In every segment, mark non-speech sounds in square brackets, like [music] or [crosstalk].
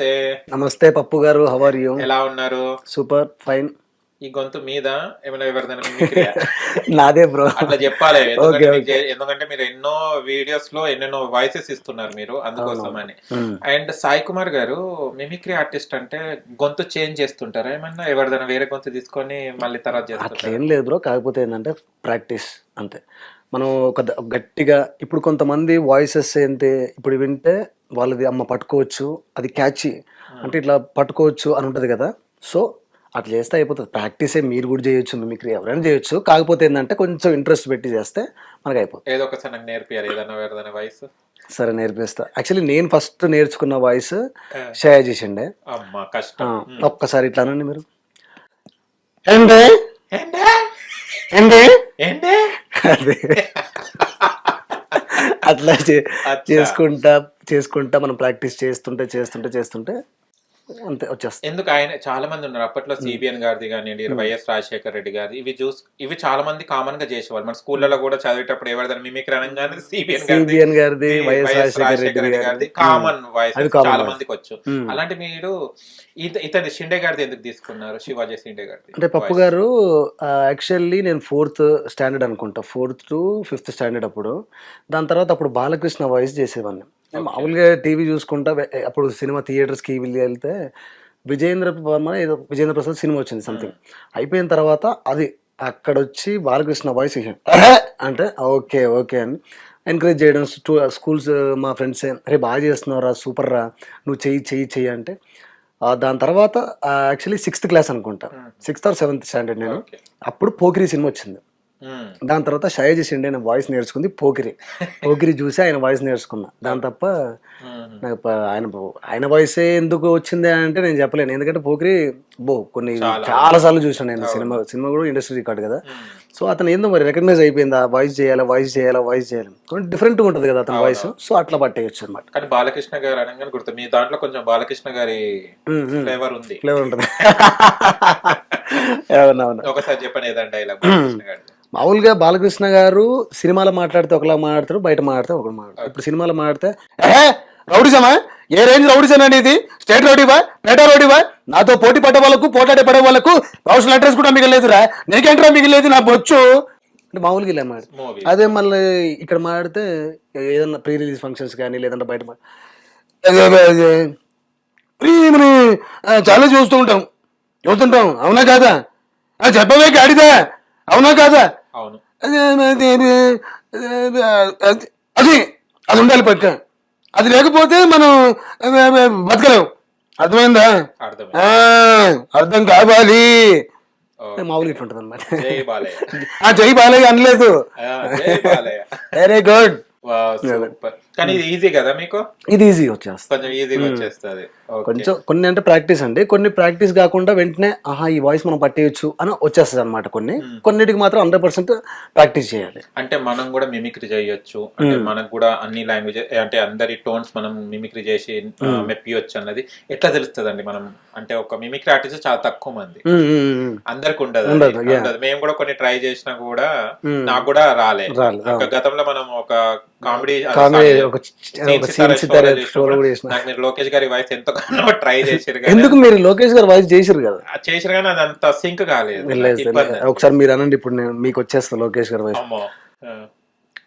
నమస్తే. నమస్తే పప్పు గారు హవర్ యూ ఎలా ఉన్నారు? సూపర్ ఫైన్ ఈ గొంతు మీద? ఏమైనా ఎవరిదైనా? [laughs] నాదే బ్రో అట్లా చెప్పాలి. [laughs] ఎందుకంటే మీరు ఎన్నో వీడియోస్లో ఎన్నెన్నో వాయిసెస్ ఇస్తున్నారు మీరు అందుకోసం అని అండ్ సాయి కుమార్ గారు మిమిక్రీ ఆర్టిస్ట్ అంటే గొంతు చేంజ్ చేస్తుంటారా? ఏమన్నా ఎవరిదైనా వేరే గొంతు తీసుకొని మళ్ళీ తర్వాత అట్లా చేస్తుంటారు ఏం లేదు బ్రో కాకపోతే ఏంటంటే ప్రాక్టీస్ అంతే. మనం ఒక గట్టిగా ఇప్పుడు కొంతమంది వాయిసెస్ ఏంటి ఇప్పుడు వింటే వాళ్ళది అమ్మ పట్టుకోవచ్చు అది క్యాచీ అంటే ఇట్లా పట్టుకోవచ్చు అని ఉంటుంది కదా. సో అట్లా చేస్తే అయిపోతుంది. ప్రాక్టీసే మీరు కూడా చేయొచ్చు మిమిక్రీ ఎవరైనా చేయొచ్చు. కాకపోతే ఏంటంటే కొంచెం ఇంట్రెస్ట్ పెట్టి చేస్తే మనకి అయిపోతుంది. ఏదో ఒకసారి నాకు నేర్పియాలి ఏదైనా వాయిస్ సరే నేర్పిస్తా. యాక్చువల్లీ నేను ఫస్ట్ నేర్చుకున్న వాయిస్ షేర్ చేసిండే అమ్మా ఆ, కష్టం ఒక్కసారి ఇట్లా అనండి మీరు. అదే. అట్లా. చేసుకుంటా చేసుకుంటా మనం ప్రాక్టీస్ చేస్తుంటే చేస్తుంటే చేస్తుంటే అంతే వచ్చేస్తుంది ఎందుకు ఆయన చాలా మంది ఉన్నారు. అప్పట్లో సిబిఎన్ గారిది కానివ్వండి వైఎస్ రాజశేఖర రెడ్డి గారి ఇవి చూసి ఇవి చాలా మంది కామన్గా చేసేవాళ్ళు. మన స్కూళ్ళలో కూడా చదివేటప్పుడు ఎవరిదైనా మిమిక్రీ అనగానే సిబిఎన్ సిబిఎన్ గారిది వైఎస్ రాజశేఖర రెడ్డి గారిది. కామన్ వాయిస్ చాలా. మందికి వచ్చు. అలాంటి మీరు ఇత- ఇతని షిండే గారిది ఎందుకు తీసుకున్నారు? శివాజీ షిండే గారిది అంటే పప్పు గారు యాక్చువల్లీ నేను ఫోర్త్ స్టాండర్డ్ అనుకుంటా. ఫోర్త్ టు ఫిఫ్త్ స్టాండర్డ్ అప్పుడు. దాని తర్వాత అప్పుడు బాలకృష్ణ వాయిస్ చేసేవాడిని. మామూలుగా టీవీ చూసుకుంటా అప్పుడు సినిమా థియేటర్స్కి వెళ్ళి వెళ్తే విజయేంద్ర వర్మ ఏదో విజేంద్ర ప్రసాద్ సినిమా వచ్చింది సంథింగ్ అయిపోయిన తర్వాత అది అక్కడ వచ్చి బాలకృష్ణ వాయిస్ అంటే ఓకే ఓకే అని ఎంకరేజ్ చేయడం. స్కూల్స్ మా ఫ్రెండ్స్ అరే బాగా చేస్తున్నావురా సూపర్ రా నువ్వు చెయ్యి చెయ్యి చెయ్యి అంటే దాని తర్వాత యాక్చువల్లీ సిక్స్త్ క్లాస్ అనుకుంటా. సిక్స్త్ ఆర్ సెవెంత్ స్టాండర్డ్ నేను. అప్పుడు పోకిరి సినిమా వచ్చింది. దాని తర్వాత షయాజీ షిండే నేను వాయిస్ నేర్చుకుంది పోకిరి. [laughs] పోకిరి చూసి ఆయన వాయిస్ నేర్చుకున్నా. దాని తప్ప. నాకు ఆయన ఆయన వాయిసే ఎందుకు వచ్చింది అంటే నేను చెప్పలేను. ఎందుకంటే పోకిరి బో కొన్ని చాలా. సార్లు చూసాను నేను. సినిమా సినిమా కూడా ఇండస్ట్రీ రికార్డ్ కదా. సో అతను ఏందో మరి రికగ్నైజ్ అయిపోయింది? ఆ వాయిస్ చేయాలా? వాయిస్ చేయాలా? వాయిస్ చేయాలి? కొంచెం డిఫరెంట్గా ఉంటుంది కదా అతని వాయిస్ సో అట్లా పట్టేయచ్చు అనమాట కానీ బాలకృష్ణ గారు అనగానే గుర్తు మీ దాంట్లో కొంచెం బాలకృష్ణ గారి ఫ్లేవర్ ఉంది. ఫ్లేవర్ ఉంటుంది. [laughs] అవునవును. ఒకసారి చెప్పండి ఏదంటే డైలాగ్ బాలకృష్ణ గారి మామూలుగా బాలకృష్ణ గారు సినిమాలో మాట్లాడితే ఒకలా మాట్లాడతారు బయట మాట్లాడితే ఒకలా మాట్లాడతారు. ఇప్పుడు సినిమాలో మాట్లాడితే ఏ రౌడిజమా? ఏ రేంజ్ రౌడిజం అండి ఇది? స్టేట్ రౌడీవా? పేట రౌడీవా? నాతో పోటీ పడే వాళ్ళకు పోటాడే పడే వాళ్ళకు పర్సనల్ అడ్రస్ కూడా మిగలేదురా. నీకేంట్రా మిగిలేదు నా బొచ్చు? అంటే మామూలుగా ఇలా మాట అదే మళ్ళీ ఇక్కడ మాట్లాడితే ఏదన్నా ప్రీ రిలీజ్ ఫంక్షన్స్ కానీ లేదంటే బయట. ప్రియమని చాలా చూస్తూ ఉంటాం. చూస్తుంటాం. అవునా కాదా? చెప్పవే గాడిదా. అవునా కాదా? అవును. అదే, అదే, ఉండాలి పక్క. అది లేకపోతే మనం బతకలేం. అర్థమైందా? అర్థం కావాలి. ఓకే. మామూలుగా ఇట్లా ఉంటుంది అనమాట జై బాలయ్య. ఆ జై బాలయ్య అనలేదు. వెరీ గుడ్ వావ్, సూపర్ కానీ ఇది ఈజీ కదా మీకు? ఇది ఈజీ వచ్చేస్తుంది. కొంచెం ఈజీగా వచ్చేస్తుంది. ఓకే కొంచెం కొన్ని అంటే ప్రాక్టీస్ అండి. కొన్ని ప్రాక్టీస్ కాకుండా వెంటనే ఆహా ఈ వాయిస్ మనం పట్టేయచ్చు అని వచ్చేస్తుంది అనమాట కొన్ని. కొన్నిటికి మాత్రం హండ్రెడ్ పర్సెంట్ ప్రాక్టీస్ చేయాలి. అంటే మనం కూడా మిమిక్రీ చేయొచ్చు. అంటే మనకు కూడా అన్ని లాంగ్వేజ్ అంటే అందరి టోన్స్ మనం మిమిక్రీ చేసి మెప్పియొచ్చు అన్నది ఎట్లా తెలుస్తుందండి మనం? అంటే ఒక మిమిక్రీ ఆర్టిస్ట్ చాలా తక్కువ మంది. అందరికి ఉండదు. మేము కూడా కొన్ని ట్రై చేసినా కూడా నాకు కూడా రాలే. రాలే, ఒక గతంలో మనం ఒక కామెడీ ఒక సితారా show లో కూడా చేసిన. లోకేష్ గారి వాయిస్ ఎంతగానో ట్రై చేసారు ఎందుకు మీరు లోకేష్ గారు వాయిస్ చేసిరు కదా? అది చేసారు కానీ అది అంత సింక్ కాలేదు. ఒకసారి మీరు అనండి ఇప్పుడు నేను మీకు వచ్చేస్తా లోకేష్ గారి వాయిస్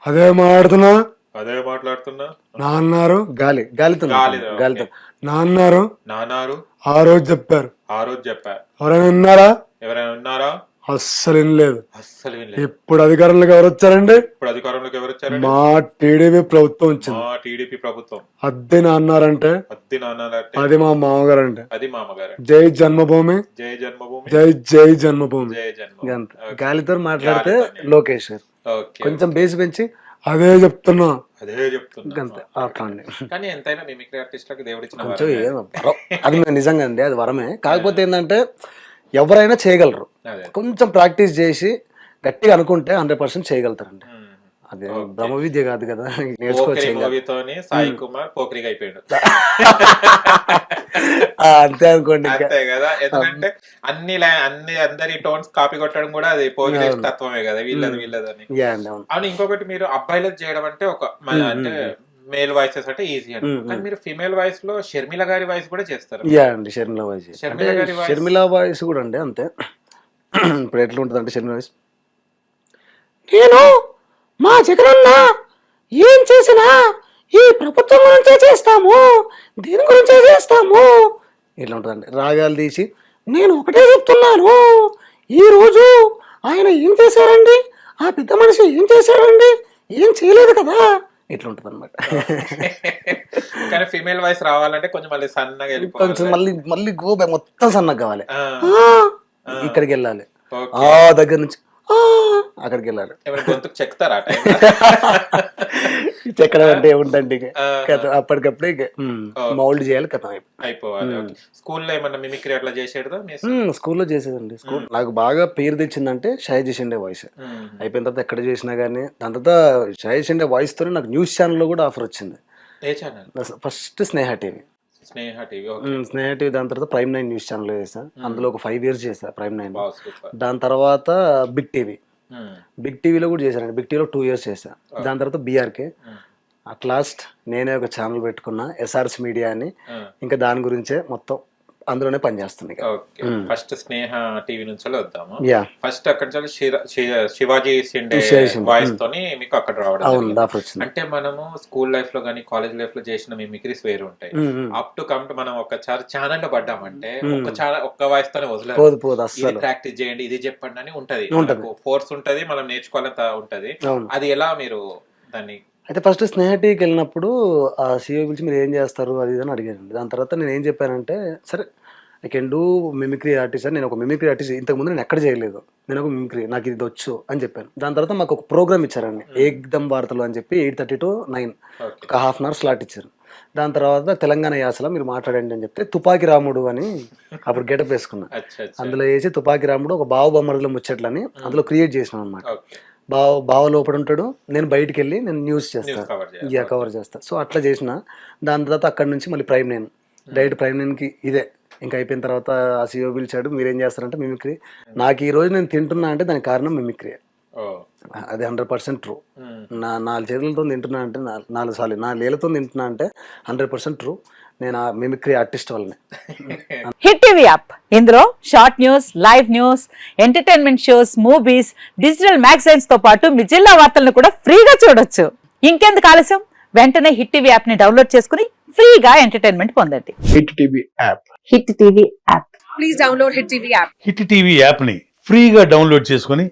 అదే మాట్లాడుతున్నా? అదే మాట్లాడుతున్నా? నా అన్నారు గాలి. గాలితో గాలి, గాలితో నా అన్నారు నాన్నారు? ఆ రోజు చెప్పారు. ఆ రోజు చెప్పా. ఎవరైనా విన్నారా? ఎవరైనా ఉన్నారా అస్సలు వినలేదు. అస్సలు వినలేదు. ఇప్పుడు అధికారంలోకి ఎవరు వచ్చారండి? ఇప్పుడు అధికారంలోకి ఎవరు వచ్చారండి? మా టీడీపీ ప్రభుత్వం వచ్చింది. మా టీడీపీ ప్రభుత్వం. అద్దె నా అన్నారంటే అద్ది నాన్నారంటే అది మా మామగారు అంటే అది మామగారు. జై జన్మభూమి. జై జన్మభూమి. జై జై జన్మభూమి. జై జన్మ. గాలితో మాట్లాడితే లోకేష్ కొంచెం బేస్ పెంచి అదే చెప్తున్నా. అదే చెప్తున్నా. కానీ ఎంతైనా మిమిక్రీ ఆర్టిస్ట్లకు దేవుడు ఇచ్చిన కొంచెం వరమే. ఏం వరం. అది నిజంగా అండి అది వరమే. కాకపోతే ఏంటంటే ఎవరైనా చేయగలరు. కొంచెం ప్రాక్టీస్ చేసి గట్టిగా అనుకుంటే హండ్రెడ్ పర్సెంట్ చేయగలుగుతారండి. అది బ్రహ్మ విద్య కాదు కదా నేర్చుకోవచ్చు పోకిరి సాయి కుమార్ పోకిరిగా అయిపోయాడు. అంతే అనుకోండి అంతే కదా. ఎందుకంటే అన్ని అన్ని అందరి టోన్స్ కాపీ కొట్టడం కూడా అది పోగిరి తత్వమే కదా వీళ్ళది వీళ్ళదని. అండి అవును. ఇంకొకటి మీరు అబ్బాయిలది చేయడం అంటే ఒక అంటే మేల్ వాయిసెస్ అంటే ఈజీ మ్మ్, కానీ మీరు ఫిమేల్ వాయిస్లో షర్మిల గారి వాయిస్ కూడా చేస్తారు. యా అండి షర్మిల వాయిస్. షర్మిల గారి షర్మిల వాయిస్ కూడా అండి అంతే. ఇప్పుడు ఎట్లా ఉంటుంది అంటే వాయిస్ నేను మా జగనన్న ఏం చేసినా ఈ ప్రభుత్వం గురించే చేస్తాము. దీని గురించే చేస్తాము? ఇట్లా ఉంటుందండి రాగాలు తీసి నేను ఒకటే చెప్తున్నాను. ఈ రోజు ఆయన ఏం చేశారండి? ఆ పెద్ద మనిషి ఏం చేశారండి? ఏం చేయలేదు కదా? ఇట్లా ఉంటుంది అనమాట కానీ ఫిమేల్ వాయిస్ రావాలంటే కొంచెం మళ్ళీ సన్నగా కొంచెం మళ్ళీ మళ్ళీ గోబ మొత్తం సన్నగా కావాలి. ఇక్కడికి వెళ్ళాలి. ఆ దగ్గర నుంచి అక్కడికి వెళ్ళాలి చెక్తారా చెక్కడం అంటే ఏముందండి ఆ, కథ అప్పటికప్పుడే మౌల్డ్ చేయాలి కథ అయిపోవాలి. స్కూల్లో ఏమన్నా మిమిక్రీ అట్లా చేసేదా స్కూల్లో చేసేదండి. స్కూల్ నాకు బాగా పేరు తెచ్చిందంటే షాయి చేసిండే వాయిస్. అయిపోయిన తర్వాత ఎక్కడ చేసినా కానీ దాని తర్వాత షాయి చేసిండే వాయిస్ తోనే నాకు న్యూస్ ఛానల్లో కూడా ఆఫర్ వచ్చింది. ఏ channel? First Sneha TV. Sneha TV Sneha దాని తర్వాత ప్రైమ్ నైన్ న్యూస్ ఛానల్ చేసా అందులో ఒక ఫైవ్ ఇయర్స్ చేసా ప్రైమ్ నైన్. దాని తర్వాత బిగ్ టీవీ. బిగ్ టీవీలో కూడా చేశానండి. బిగ్ టీవీలో టూ ఇయర్స్ చేశా. దాని తర్వాత బీఆర్కే. అట్ లాస్ట్ నేనే ఒక ఛానల్ పెట్టుకున్నా ఎస్ఆర్స్ మీడియా అని. ఇంకా దాని గురించే మొత్తం. అందులోనే పనిచేస్తుంది ఫస్ట్ స్నేహ టీవీ నుంచి వద్దాము? ఫస్ట్ అక్కడ శివాజీ సిండే షిండే. వాయిస్ తోని మీకు అక్కడ రావడం అంటే మనము స్కూల్ లైఫ్లో కానీ కాలేజ్ లైఫ్లో చేసిన మిమిక్రీస్ వేరు ఉంటాయి. అప్ టు కమ్ టు మనం ఒకసారి ఛానల్లో పడ్డామంటే ఒక ఛానల్ ఒక్క వాయిస్ తోనే అస్సలు. ప్రాక్టీస్ చేయండి ఇది చెప్పండి అని ఉంటది. ఫోర్స్ ఉంటది మనం నేర్చుకోవాలంత ఉంటది. అది ఎలా మీరు దాన్ని అయితే ఫస్ట్ స్నేహ టీవీకి వెళ్ళినప్పుడు ఆ సీఓ పిలిచి మీరు ఏం చేస్తారు? అది ఇది అని అడిగాను దాని తర్వాత నేను ఏం చెప్పానంటే సరే I can do mimicry artist అని నేను ఒక మిమిక్రీ ఆర్టిస్ట్ ఇంతకుముందు నేను ఎక్కడ చేయలేదు. నేను ఒక మిమిక్రీ నాకు ఇది వచ్చు అని చెప్పాను. దాని తర్వాత మాకు ఒక ప్రోగ్రామ్ ఇచ్చారండి. ఏక్దమ్ వార్తలు అని చెప్పి ఎయిట్ థర్టీ టు నైన్ ఒక హాఫ్ అన్ అవర్ స్లాట్ ఇచ్చారు. దాని తర్వాత తెలంగాణ యాసలో మీరు మాట్లాడండి అని చెప్తే తుపాకి రాముడు అని అప్పుడు గెటప్ వేసుకున్నా. అచ్చా అచ్చా. అందులో వేసి తుపాకి రాముడు ఒక బావ బొమ్మరుల ముచ్చట్లని అందులో క్రియేట్ చేసినాం అనమాట బావ బావ లోపల ఉంటాడు. నేను బయటికి వెళ్ళి నేను న్యూస్ చేస్తాను యా కవర్ చేస్తా. సో అట్లా చేసిన. దాని తర్వాత అక్కడ నుంచి మళ్ళీ ప్రైమ్ నైన్. డైరెక్ట్ ప్రైమ్ నైన్కి ఇదే. ఇంకా అయిపోయిన తర్వాత ఆ సీఓ పిలిచాడు. మీరేం చేస్తారంటే మిమిక్రీ నాకు ఈ రోజు నేను తింటున్నా అంటే దానికి కారణం మిమిక్రీ అది హండ్రెడ్ పర్సెంట్ ట్రూ. నా నాలుగు చేతులతో తింటున్నా అంటే నా- నాలుగు సార్లు నాలుగు ఏళ్ళతో తింటున్నా అంటే హండ్రెడ్ పర్సెంట్ ట్రూ. నేను ఆ మిమిక్రీ ఆర్టిస్ట్ వల్లనే. [laughs] Hit TV app. ఇందులో short news live news entertainment shows movies digital మ్యాగజైన్స్తో పాటు మీ జిల్లా వార్తలను కూడా ఫ్రీగా చూడొచ్చు. ఇంకెందుకు ఆలస్యం? వెంటనే హిట్ టీవీ యాప్ని డౌన్లోడ్ చేసుకుని ఫ్రీగా ఎంటర్టైన్మెంట్ పొందండి. Hit TV app. Hit TV app. Please download Hit TV app. Hit TV యాప్ని ఫ్రీగా డౌన్లోడ్ చేసుకొని